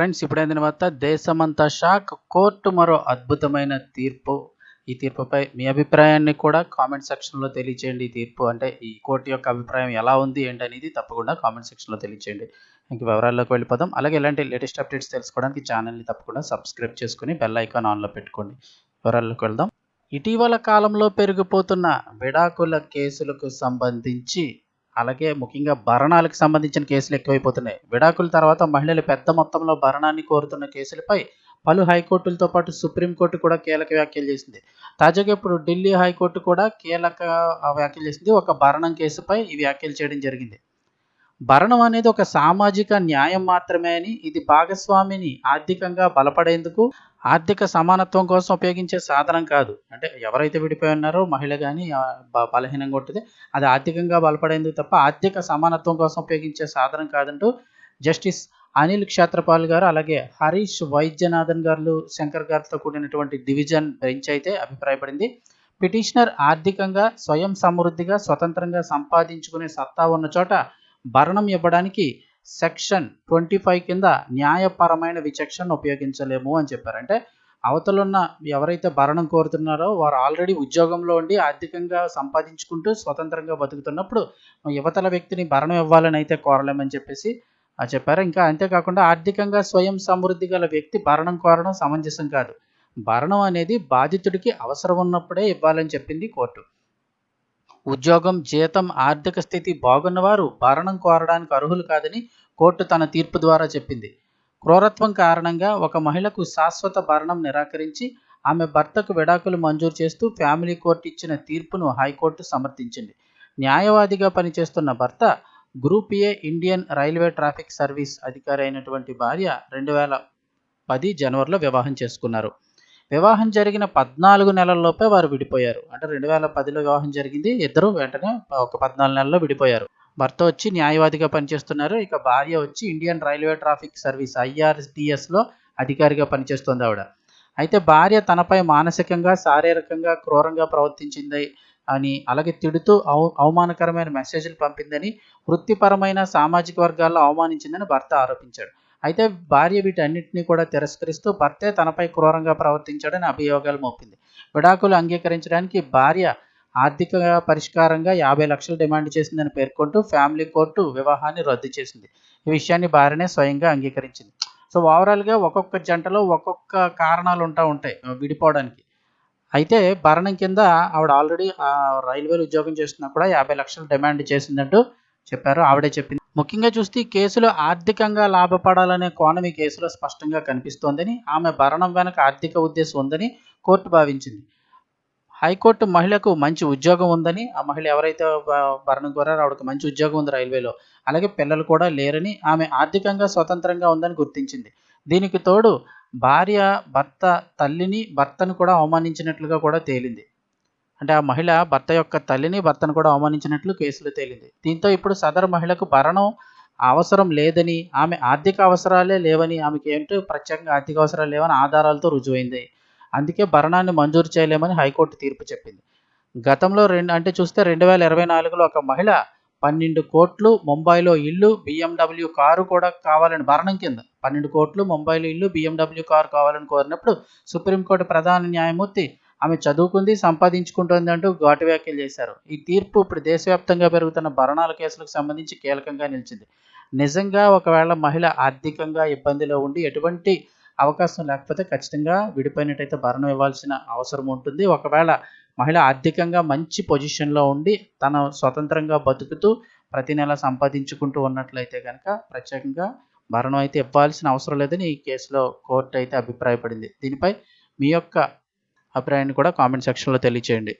Friends ఇప్పుడైన తర్వాత దేశమంతా shock. Court మరో అద్భుతమైన తీర్పు. ఈ తీర్పుపై మీ అభిప్రాయాన్ని కూడా కామెంట్ సెక్షన్లో తెలియచేయండి. ఈ తీర్పు అంటే ఈ కోర్టు యొక్క అభిప్రాయం ఎలా ఉంది ఏంటి అనేది తప్పకుండా కామెంట్ సెక్షన్లో తెలియచేయండి. ఇంక వివరాల్లోకి వెళ్ళిపోదాం. అలాగే ఇలాంటి లేటెస్ట్ అప్డేట్స్ తెలుసుకోవడానికి ఛానల్ని తప్పకుండా సబ్స్క్రైబ్ చేసుకుని బెల్ ఐకాన్ ఆన్లో పెట్టుకోండి. వివరాల్లోకి వెళ్దాం. ఇటీవల కాలంలో పెరిగిపోతున్న విడాకుల కేసులకు సంబంధించి అలాగే ముఖ్యంగా భరణాలకు సంబంధించిన కేసులు ఎక్కువైపోతున్నాయి. విడాకుల తర్వాత మహిళలు పెద్ద మొత్తంలో భరణాన్ని కోరుతున్న కేసులపై పలు హైకోర్టులతో పాటు సుప్రీంకోర్టు కూడా కీలక వ్యాఖ్యలు చేసింది. తాజాగా ఇప్పుడు ఢిల్లీ హైకోర్టు కూడా కీలక వ్యాఖ్యలు చేసింది. ఒక భరణం కేసుపై ఈ వ్యాఖ్యలు చేయడం జరిగింది. భరణం అనేది ఒక సామాజిక న్యాయం మాత్రమే అని ఇది భాగస్వామిని ఆర్థికంగా బలపడేందుకు ఆర్థిక సమానత్వం కోసం ఉపయోగించే సాధనం కాదు. అంటే ఎవరైతే విడిపోయి ఉన్నారో మహిళ కానీ బలహీనంగా ఉంటుంది అది ఆర్థికంగా బలపడేందుకు తప్ప ఆర్థిక సమానత్వం కోసం ఉపయోగించే సాధనం కాదంటూ జస్టిస్ అనిల్ క్షేత్రపాల్ గారు అలాగే హరీష్ వైద్యనాథన్ గారు శంకర్ గారితో కూడినటువంటి డివిజన్ బెంచ్ అయితే అభిప్రాయపడింది. పిటిషనర్ ఆర్థికంగా స్వయం సమృద్ధిగా స్వతంత్రంగా సంపాదించుకునే సత్తా ఉన్న చోట భరణం ఇవ్వడానికి సెక్షన్ ట్వంటీ ఫైవ్ కింద న్యాయపరమైన విచక్షణ ఉపయోగించలేము అని చెప్పారు. అంటే అవతలున్న ఎవరైతే భరణం కోరుతున్నారో వారు ఆల్రెడీ ఉద్యోగంలో ఉండి ఆర్థికంగా సంపాదించుకుంటూ స్వతంత్రంగా బతుకుతున్నప్పుడు యువతల వ్యక్తిని భరణం ఇవ్వాలని అయితే కోరలేమని చెప్పేసి చెప్పారు. ఇంకా అంతేకాకుండా ఆర్థికంగా స్వయం సమృద్ధి గల వ్యక్తి భరణం కోరడం సమంజసం కాదు. భరణం అనేది బాధితుడికి అవసరం ఉన్నప్పుడే ఇవ్వాలని చెప్పింది కోర్టు. ఉద్యోగం జీతం ఆర్థిక స్థితి బాగున్నవారు భరణం కోరడానికి అర్హులు కాదని కోర్టు తన తీర్పు ద్వారా చెప్పింది. క్రూరత్వం కారణంగా ఒక మహిళకు శాశ్వత భరణం నిరాకరించి ఆమె భర్తకు విడాకులు మంజూరు చేస్తూ ఫ్యామిలీ కోర్టు ఇచ్చిన తీర్పును హైకోర్టు సమర్థించింది. న్యాయవాదిగా పనిచేస్తున్న భర్త group A Indian railway traffic service అధికారి అయినటువంటి భార్య రెండు వేల పది జనవరిలో వివాహం చేసుకున్నారు. వివాహం జరిగిన పద్నాలుగు నెలల్లోపే వారు విడిపోయారు. అంటే రెండు వేల పదిలో వివాహం జరిగింది. ఇద్దరు వెంటనే ఒక పద్నాలుగు నెలల్లో విడిపోయారు. భర్త వచ్చి న్యాయవాదిగా పనిచేస్తున్నారు. ఇక భార్య వచ్చి ఇండియన్ రైల్వే ట్రాఫిక్ సర్వీస్ ఐఆర్డిఎస్లో అధికారిగా పనిచేస్తుంది ఆవిడ. అయితే భార్య తనపై మానసికంగా శారీరకంగా క్రూరంగా ప్రవర్తించింది అని అలాగే తిడుతూ అవ అవమానకరమైన మెసేజ్లు పంపిందని వృత్తిపరమైన సామాజిక వర్గాల్లో అవమానించిందని భర్త ఆరోపించాడు. అయితే భార్య వీటన్నిటిని కూడా తిరస్కరిస్తూ భర్తే తనపై క్రూరంగా ప్రవర్తించాడని అభియోగాలు మోపింది. విడాకులు అంగీకరించడానికి భార్య ఆర్థిక పరిష్కారంగా యాభై లక్షలు డిమాండ్ చేసిందని పేర్కొంటూ ఫ్యామిలీ కోర్టు వివాహాన్ని రద్దు చేసింది. ఈ విషయాన్ని భార్యనే స్వయంగా అంగీకరించింది. సో ఓవరాల్గా ఒక్కొక్క జంటలో ఒక్కొక్క కారణాలు ఉంటా ఉంటాయి విడిపోవడానికి. అయితే భరణం కింద ఆవిడ ఆల్రెడీ రైల్వేలు ఉద్యోగం చేస్తున్నా కూడా యాభై లక్షలు డిమాండ్ చేసిందంటూ చెప్పారు. ఆవిడే చెప్పింది ముఖ్యంగా చూస్తే ఈ కేసులో ఆర్థికంగా లాభపడాలనే కోణం ఈ కేసులో స్పష్టంగా కనిపిస్తోందని ఆమె భరణం వెనక ఆర్థిక ఉద్దేశం ఉందని కోర్టు భావించింది. హైకోర్టు మహిళకు మంచి ఉద్యోగం ఉందని ఆ మహిళ ఎవరైతే భరణం కోరారో ఆవిడకు మంచి ఉద్యోగం ఉంది రైల్వేలో. అలాగే పిల్లలు కూడా లేరని ఆమె ఆర్థికంగా స్వతంత్రంగా ఉందని గుర్తించింది. దీనికి తోడు భార్య భర్త తల్లిని భర్తను కూడా అవమానించినట్లుగా కూడా తేలింది. అంటే ఆ మహిళ భర్త యొక్క తల్లిని భర్తను కూడా అవమానించినట్లు కేసులో తేలింది. దీంతో ఇప్పుడు సదరు మహిళకు భరణం అవసరం లేదని ఆమె ఆర్థిక అవసరాలే లేవని ఆమెకి ఏంటో ప్రత్యేకంగా ఆర్థిక అవసరాలు లేవని ఆధారాలతో రుజువైంది. అందుకే భరణాన్ని మంజూరు చేయలేమని హైకోర్టు తీర్పు చెప్పింది. గతంలో రెండు అంటే చూస్తే రెండు వేల ఇరవై నాలుగులో ఒక మహిళ పన్నెండు కోట్లు ముంబైలో ఇల్లు బిఎండబ్ల్యూ కారు కూడా కావాలని భరణం కింద పన్నెండు కోట్లు ముంబైలో ఇల్లు బిఎండబ్ల్యూ కారు కావాలని కోరినప్పుడు సుప్రీంకోర్టు ప్రధాన న్యాయమూర్తి ఆమె చదువుకుంది సంపాదించుకుంటుంది అంటూ ఘాటు వ్యాఖ్యలు చేశారు. ఈ తీర్పు ఇప్పుడు దేశవ్యాప్తంగా పెరుగుతున్న భరణాల కేసులకు సంబంధించి కీలకంగా నిలిచింది. నిజంగా ఒకవేళ మహిళ ఆర్థికంగా ఇబ్బందిలో ఉండి ఎటువంటి అవకాశం లేకపోతే ఖచ్చితంగా విడిపోయినట్టయితే భరణం ఇవ్వాల్సిన అవసరం ఉంటుంది. ఒకవేళ మహిళ ఆర్థికంగా మంచి పొజిషన్లో ఉండి తన స్వతంత్రంగా బతుకుతూ ప్రతి నెల సంపాదించుకుంటూ ఉన్నట్లయితే కనుక ప్రత్యేకంగా భరణం అయితే ఇవ్వాల్సిన అవసరం లేదని ఈ కేసులో కోర్టు అయితే అభిప్రాయపడింది. దీనిపై మీ యొక్క అభిప్రాయాన్ని కూడా కామెంట్ సెక్షన్లో తెలియచేయండి.